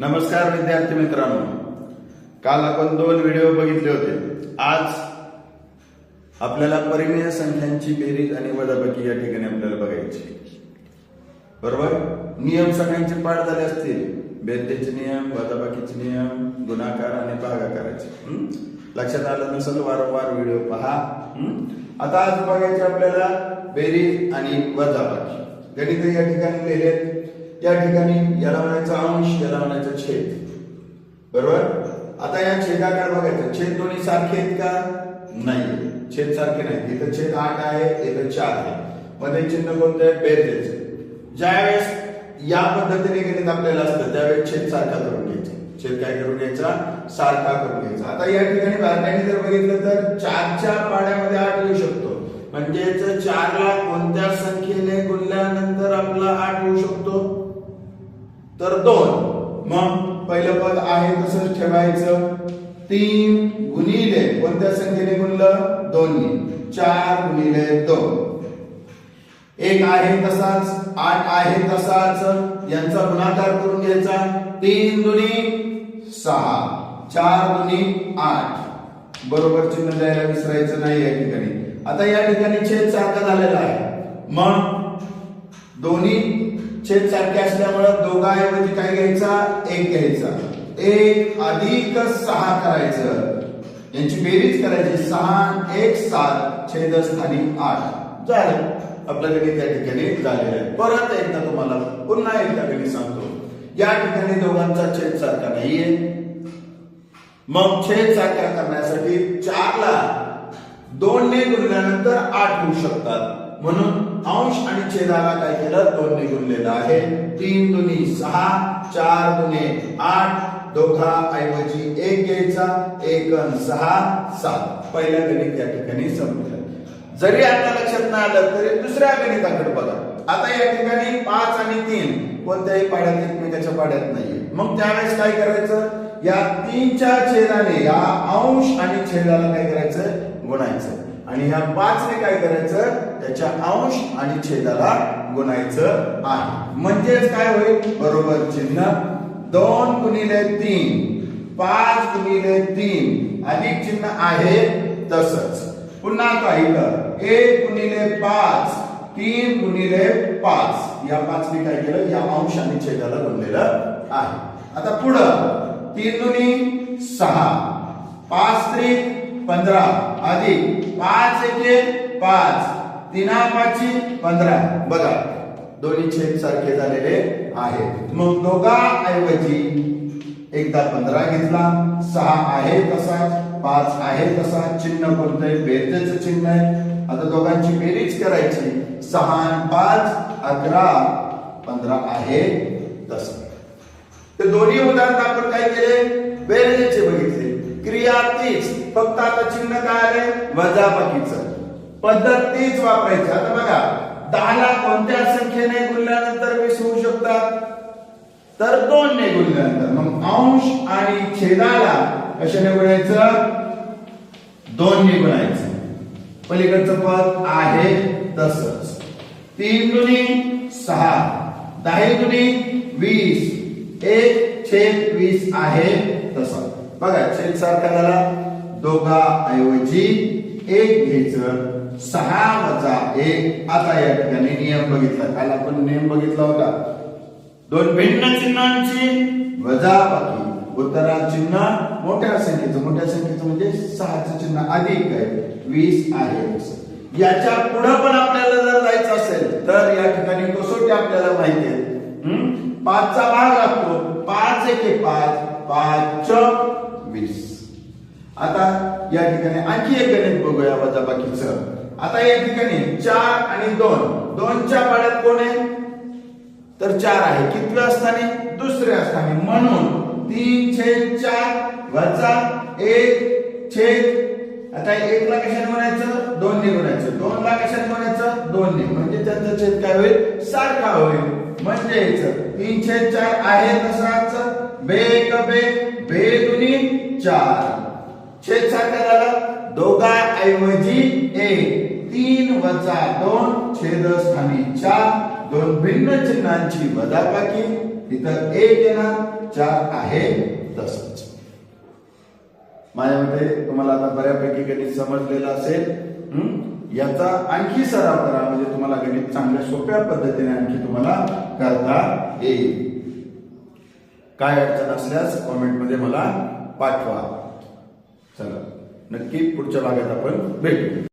नमस्कार विद्यार्थी मित्रांनो. काल आपण दोन व्हिडिओ बघितले होते. आज आपल्याला परिमेय संख्यांची बेरीज आणि वजाबाकी या ठिकाणी आपल्याला बघायची बरोबर? नियम सगळ्यांचे पाठ झाले असतील. बेरतेचे नियम वजाबाकीचे नियम गुणाकार आणि भागाकाराचे. लक्षात आलं नसेल? वारंवार व्हिडिओ पहा. आता आज बघायचे आपल्याला बेरीज आणि वजाबाकी. गणित या ठिकाणी लिहिलेत. त्या ठिकाणी याला म्हणायचा अंश याला म्हणायचा छेद. बरोबर? आता या छेदाकडे बघायचं. छेद दोन्ही सारखे आहेत का? नाही छेद सारखे नाही इथं छेद आठ आहे इथं चार आहे. मध्ये चिन्ह कोणतं आहे? बेरजेचे ज्यावेळेस या पद्धतीने गणित आपल्याला असतं त्यावेळेस छेद सारखा करून घ्यायचा. छेद काय करून घ्यायचा? सारखा करून घ्यायचा. आता या ठिकाणी बारकाईने जर बघितलं तर चारच्या पाड्यामध्ये आठ येऊ शकतो. म्हणजेच चारला कोणत्या संख्या गुणल्यानंतर आपला आठ होऊ शकतो तर दोन मग पहिलं पद आहे तसंच ठेवायचं? तीन गुणिले कोणत्या संख्येने गुणलं? दोन्ही. चार गुणिले दोन. एक आहे तसाच आठ आहे तसाच यांचा गुणाकार करून घ्यायचा. तीन दुनी सहा. चार दुनी आठ. बरोबर चिन्ह द्यायला विसरायचं नाही या ठिकाणी. आता या ठिकाणी छेद सारखा झालेला आहे. मग दोन्ही छेद सारखे असल्यामुळे दोघांऐवजी काय घ्यायचा? एक घ्यायचा. एक अधिक सहा करायचं. यांची बेरीज करायची. सहा एक सात छेदस्थानी आठ. झालं. आपलं गणित या ठिकाणी झालेलं आहे. परत एकदा तुम्हाला पुन्हा एकदा गणित सांगतो. या ठिकाणी दोघांचा छेद सारखा नाहीये. मग छेद सारखा करण्यासाठी चारला दोन ने गुणल्यानंतर आठ होऊ शकतात. म्हणून अंश आणि छेदाला काय केलं? दोन ने गुणलेलं आहे. तीन दुनी सहा चार दुने आठ. दोघा ऐवजी एक घ्यायचा एक सहा सात. पहिल्या गणित या ठिकाणी संपलं. जरी आता लक्षात नाही आलं तरी दुसऱ्या गणिताकडे बघा. आता या ठिकाणी पाच आणि तीन कोणत्याही पाड्यात एकमेकाच्या पाड्यात नाहीये. मग त्यावेळेस काय करायचं? या तीनच्या छेदाने या अंश आणि छेदाला काय करायचं? गुणायचं. आणि ह्या पाचने काय करायचं? त्याच्या अंश आणि छेदाला गुणायचं आहे. म्हणजेच काय होईल? बरोबर चिन्ह दोन गुणिले तीन पाच गुणिले तीन अधिक चिन्ह आहे तसंच. पुन्हा पाहिलं एक गुणिले पाच तीन गुणिले पाच. या पाचने काय केलं? या अंशाने छेदाला बनलेलं आहे. आता पुढं तीन दुनी सहा पाच त्री पंधरा अधिक पाच एके पाच तीन पाची पंधरा. बघा दोन्ही छेद सारखे झालेले आहेत. मग दोघा ऐवजी एकदा पंधरा घेतला सहा आहे तसा पाच आहे तसा चिन्ह कोणतंय? बेरजेच चिन्ह आहे. आता दोघांची बेरीज करायची. सहा पाच अकरा पंधरा आहे तसा. ते दोन्ही उदाहरण आपण काय केले? बेरजेचे बघितले. क्रिया तीच फक्त आता चिन्ह काय आले वजाबाकीचं. पद्धत तीच वापरायची. आता बघा दहाला कोणत्या संख्येने गुणल्यानंतर वीस होऊ शकतात? तर दोन ने गुणल्यानंतर. मग अंश आणि छेदाला कशाने गुणायचं? दोन ने गुणायचं. पलीकडचं पद आहे तसंच. तीन गुणी सहा दहा गुणी वीस एक छेद वीस आहे तसा. बघा छेद सारखा झाला. दोघा ऐवजी एक घ्यायचं सहा वजा एक आता या ठिकाणी नियम बघितला. काल आपण नियम बघितला होता. दोन भिन्न चिन्हांची वजा बाकी उत्तरा चिन्ह मोठ्या संख्येचं. मोठ्या संख्येचं म्हणजे सहाचं चिन्ह. अधिक आहे वीस आहे. याच्यापुढे पण आपल्याला जर जायचं असेल तर या ठिकाणी कसोटी आपल्याला माहिती आहे. हम्म? पाचचा भाग लागतो. पाच एके पाच पाच वीस. आता या ठिकाणी आणखी एक गणित बघूया वजाबाकीचं. आता या ठिकाणी चार आणि दोन. दोनच्या पाड्यात कोण आहे? तर चार आहे. कितव्या असताना? दुसऱ्या असताना. म्हणून तीन छेद चार वजा एक छेद आता एक ला कशाने म्हणायचं? दोन ने म्हणायचं. दोन ला कशाने म्हणायचं? दोन ने म्हणजे त्यांचा छेद काय होईल? सारखा होईल. म्हणजे तीन छेद चार आहे तसाच बे एक बे बे दुनी चार. छेद सारखा दोघा ऐवजी एक तीन वजा दोन छेदस्थानी चार. दोन भिन्न चिन्हांची वजाबाकी. इथं एक येणार. चार आहे. तसंच. माझ्या मते तुम्हाला आता बऱ्यापैकी गणित समजलेलं असेल. याचा आणखी सराव करा म्हणजे तुम्हाला गणित चांगल्या सोप्या पद्धतीने आणखी तुम्हाला करता येईल. काय अडचण असल्यास कॉमेंटमध्ये मला पाठवा. चला. नक्की पुढच्या भागात आपण भेटू.